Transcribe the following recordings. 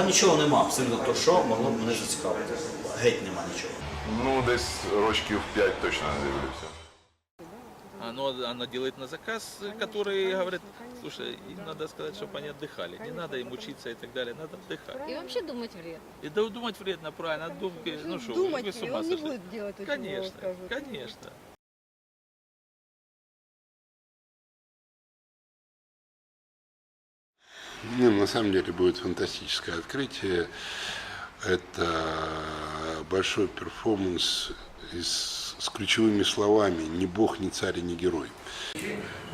Там нічого нема, абсолютно то, що могло б мене зацікавити. Геть нема нічого. Ну, десь рочків 5 точно не дивлюся. Оно, она делает на заказ, который говорит, слушай, им надо сказать, чтобы они отдыхали. Не надо им учиться и так далее, надо отдыхать. И вообще думать вредно. И да, думать вредно, правильно, от думки, ну что, Думать, вы с и ума он не сошли. будет делать то, чего Конечно, скажут. конечно. Не, на самом деле будет фантастическое открытие. Это большой перформанс из, с ключевыми словами «ни бог, ни царь, и ни герой».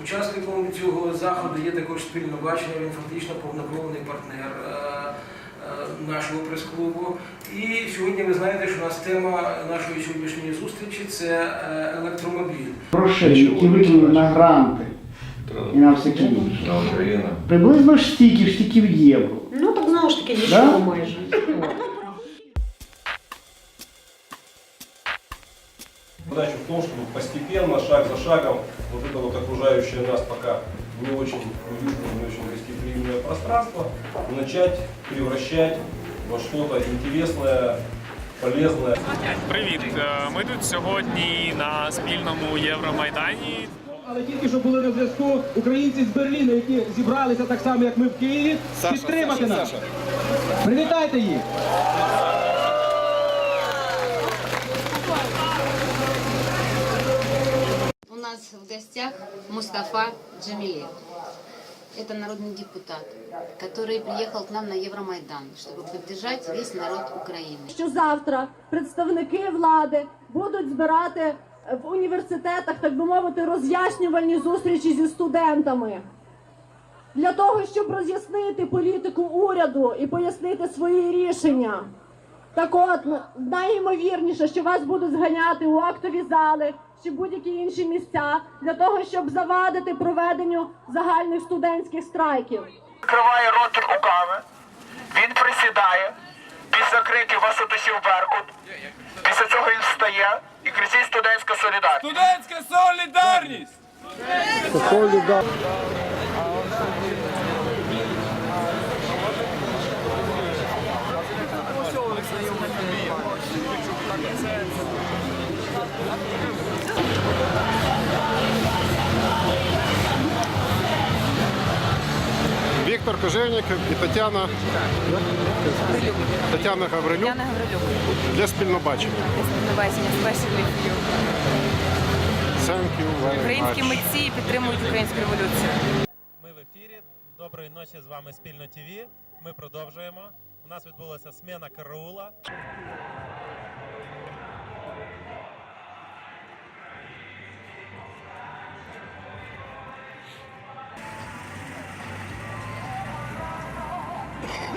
Учасником цього заходу є також спільне бачення, він фактично повноправний партнер е, е, нашого прес-клубу. І сьогодні ви знаєте, що у нас тема нашої сьогоднішньої зустрічі це е, електромобіль. грошей, які викинули на гранти і на всяке інше. Приблизно ж стільки ж тільки в євро. Ну так знову ж таки Да? дешево майже. Задача в том, чтобы постепенно, шаг за шагом, вот это вот окружающее нас пока не очень уютное, не очень гостеприимное пространство, начать превращать во что-то интересное, полезное. Привіт! Е, Ми тут сьогодні на спільному Євромайдані. Але тільки що були на зв'язку українці з Берліну, які зібралися так само, як ми в Києві, підтримати нас. Привітайте їх! У нас в гостях Мустафа Джамилев. Это народный депутат, который приехал к нам на Евромайдан, чтобы поддержать весь народ Украины. Що завтра представники влади будуть збирати в університетах, так би мовити, роз'яснювальні зустрічі зі студентами. Для того, щоб роз'яснити політику уряду і пояснити свої рішення. Так от, найімовірніше, що вас будуть зганяти у актові зали чи будь-які інші місця для того, щоб завадити проведенню загальних студентських страйків. Відкриває рот руками, він присідає, криків вас утусів Беркут, після цього він встає і кричить студентська солідарність. Студентская солидарность! Виктор Кожевников и Татьяна, Татьяна Гаврилюк для спільнобачення. Thank you very Українські митці підтримують українську революцію. Ми в ефірі. Доброї ночі з вами спільно ТВ. Ми продовжуємо. У нас відбулася смена караула.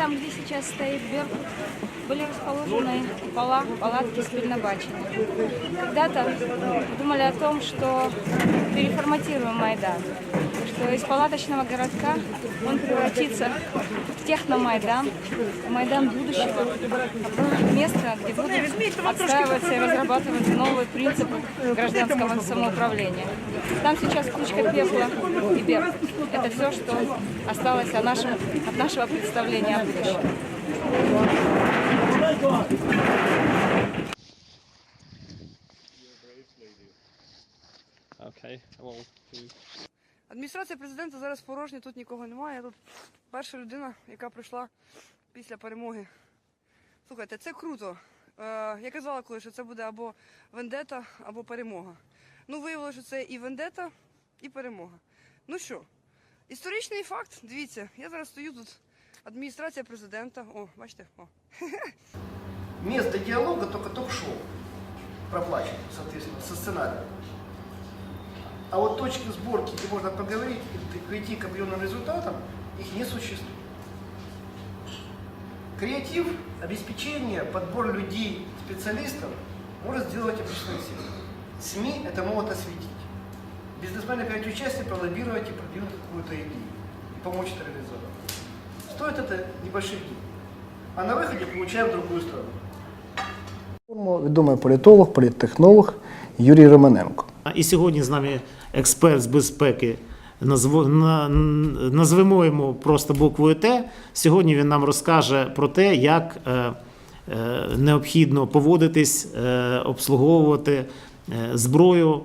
Там, где сейчас стоит Беркут, были расположены пола, палатки спильнобачения. Когда-то думали о том, что переформатируем Майдан, что из палаточного городка он превратится в техномайдан, в Майдан будущего, место, где будут отстаиваться и разрабатываться новые принципы гражданского самоуправления. Там сейчас кучка пепла и Беркут. Это все, что осталось о нашем, от нашего представления о будущем. Адміністрація президента зараз порожня, тут нікого немає. Тут перша людина, яка прийшла після перемоги Слухайте, це круто. Е, я казала коли, що це буде або вендета, або перемога. Ну, виявилося, що це і вендета, і перемога. Ну що, історичний факт, дивіться, я зараз стою тут, адміністрація президента. О, бачите, о. Место диалога только ток-шоу проплачено, соответственно, со сценарием. А вот точки сборки, где можно поговорить и прийти к определенным результатам, их не существует. Креатив, обеспечение, подбор людей, специалистов может сделать обычная сила. СМИ это могут осветить. Бизнесмены принять участие, пролоббировать и продвинуть какую-то идею. И помочь это реализовать. Стоит это небольших денег. А на выходе получаем другую страну. Відомий політолог, політтехнолог Юрій Романенко. І сьогодні з нами експерт з безпеки. Назвемо йому просто буквою Т. Сьогодні він нам розкаже про те, як е, е, необхідно поводитись, е, обслуговувати зброю